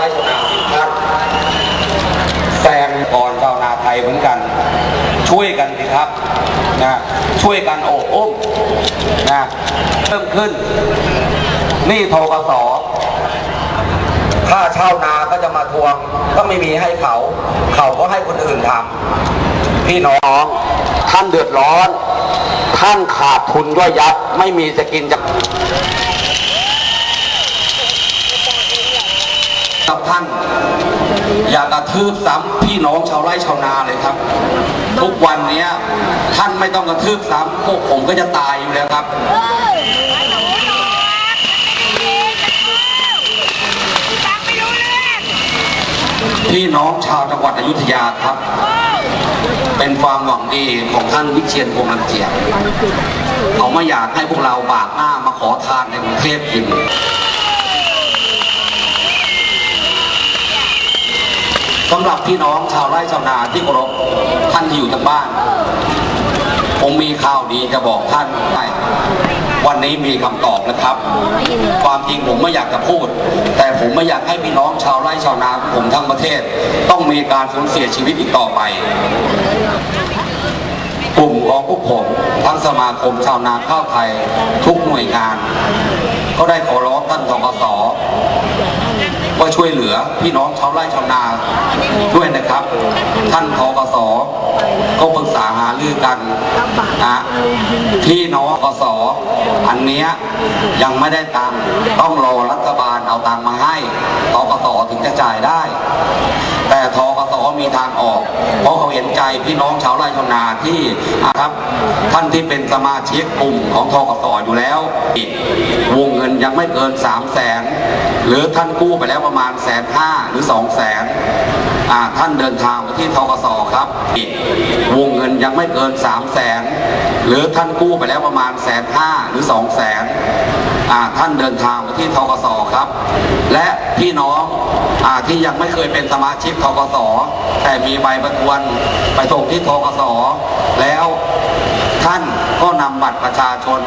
ไว้ชนาสินทรัพย์แซงก่อนชาวนาไทยเหมือนกัน ช่วยกันสิครับนะช่วยกันโอบอุ้มนะเพิ่มขึ้น นี่ทกศถ้าเช่านาก็จะมาทวง ก็ไม่มีให้เขา เขาก็ให้คนอื่นทำพี่น้องท่านเดือดร้อน ท่านขาดทุนย่อยยับ ไม่มีจะกินจะ กับท่าน อย่ากระทืบซ้ำพี่น้องชาวไร่ชาวนาเลยครับ ทุกวันเนี้ยท่านไม่ต้องกระทืบซ้ำพวกผมก็จะตายอยู่แล้วครับพี่น้องชาวจังหวัดอยุธยาครับ เป็นความหวังดีของท่านวิเชียนพงษ์ลำเจียบเขาไม่อยากให้พวกเราบากหน้ามาขอทานในกรุงเทพกิน สำหรับพี่น้องชาวไร่ชาวนาที่เคารพท่านที่อยู่ทางบ้าน ผมมีข่าวดีจะบอกท่านไปวันนี้มีคำตอบนะครับ ความจริงผมไม่อยากจะพูด แต่ผมไม่อยากให้พี่น้องชาวไร่ชาวนาผมทั้งประเทศ ต้องมีการสูญเสียชีวิตอีกต่อไปกลุ่มของพวกผมทั้งสมาคมชาวนาข้าวไทย ทุกหน่วยงาน ก็ได้ขอร้องท่านทกส ว่าช่วยเหลือพี่น้องชาวไร่ชาวนาด้วยนะครับ ท่านทกสก็ปรึกษาหารือกันนะพี่น้องกสอันเนี้ยยังไม่ได้ตังค์ต้องรอรัฐบาลเอาตังค์มาให้ทกสถึงจะจ่ายได้างออก เพราะเขาเห็นใจพี่น้องชาวไร่ชาวนาที่นะครับท่านที่เป็นสมาชิกกลุ่มของทกสอยู่แล้ววงเงินยังไม่เกิน3 0 0แสนหรือท่านกู้ไปแล้วประมาณแสนห้าหรือ2 0 0แสน ท่านเดินทางไปที่ทกสครับ วงเงินยังไม่เกิน3 0 0แสนหรือท่านกู้ไปแล้วประมาณแสนห้าหรือ2 0 0แสนท่านเดินทางไปที่ทกสครับ และพี่น้องอที่ยังไม่เคยเป็นสมาชิกทกสแต่มีใบประทวนไปส่งที่ทกสแล้วท่านก็นำบัตรประชาชน